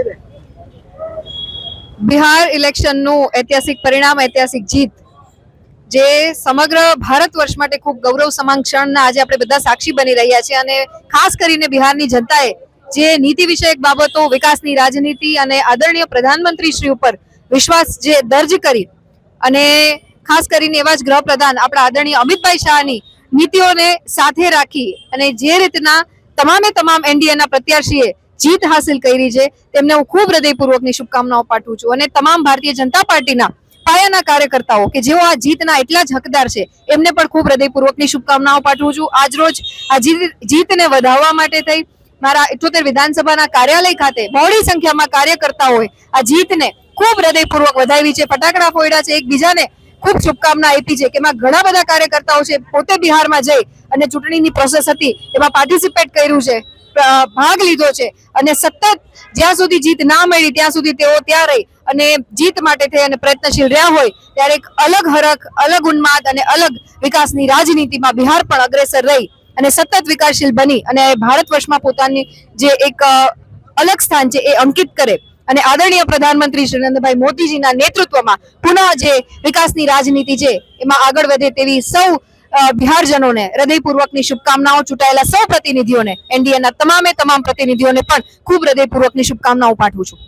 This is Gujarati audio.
છે બિહાર ઇલેક્શનનું ઐતિહાસિક પરિણામ, ઐતિહાસિક જીત, જે સમગ્ર ભારત વર્ષ માટે ખૂબ ગૌરવ સમાન ક્ષણના આજે આપણે બધા સાક્ષી બની રહ્યા છીએ અને ખાસ કરીને બિહારની જનતાએ જે નીતિ વિષયક બાબતો, વિકાસની રાજનીતિ અને આદરણીય પ્રધાનમંત્રી શ્રી ઉપર વિશ્વાસ જે દર્જ કરી અને ખાસ કરીને એવા જ ગૃહપ્રધાન આપણા આદરણીય અમિતભાઈ શાહની નીતિઓને સાથે રાખી અને જે રીતના તમામે તમામ એનડીએના પ્રત્યાશીએ જીત હાસિલ કરી છે. તેમને હું ખૂબ હૃદયપૂર્વકની શુભકામનાઓ પાઠવું છું અને તમામ ભારતીય જનતા પાર્ટીના પાયાના કાર્યકર્તાઓ કે જેઓ આ જીતના એટલા જ હકદાર છે, એમને પણ ખૂબ હૃદયપૂર્વકની શુભકામનાઓ પાઠવું છું. આજરોજ આ જીત, જીતને વધાવવા માટે થઈ મારા ઇઠોતેર વિધાનસભાના કાર્યાલય ખાતે બહોળી સંખ્યામાં કાર્યકર્તાઓએ આ જીતને ખૂબ હૃદયપૂર્વક વધાવી છે. ફટાકડા ફોડ્યા છે. એકબીજાને ખૂબ શુભકામના આપી છે કે એમાં ઘણા બધા કાર્યકર્તાઓ છે. પોતે બિહારમાં જઈ અને ચૂંટણીની પ્રોસેસ હતી. એમાં પાર્ટિસિપેટ કર્યું છે. ભાગ લીધો છે અને સતત જ્યાં સુધી જીત ના મળી ત્યાં સુધી તેઓ ત્યાં રહી અને જીત માટે થઈ અને પ્રયત્નશીલ રહ્યા હોય ત્યારે એક અલગ હરખ, અલગ ઉન્માદ અને અલગ વિકાસની રાજનીતિમાં બિહાર પણ અગ્રેસર રહી અને સતત વિકાસશીલ બની અને ભારત વર્ષમાં પોતાની જે એક અલગ સ્થાન છે એ અંકિત કરે અને આદરણીય પ્રધાનમંત્રી શ્રી નરેન્દ્રભાઈ મોદીજીના નેતૃત્વમાં પુનઃ જે વિકાસની રાજનીતિ છે એમાં આગળ વધે તેવી સૌ બિહારજનોને હૃદયપૂર્વકની શુભકામનાઓ ચૂંટાયેલા સૌ પ્રતિનિધિઓને, એનડીએના તમામે તમામ પ્રતિનિધિઓને પણ ખૂબ હૃદયપૂર્વકની શુભકામનાઓ પાઠવું છું.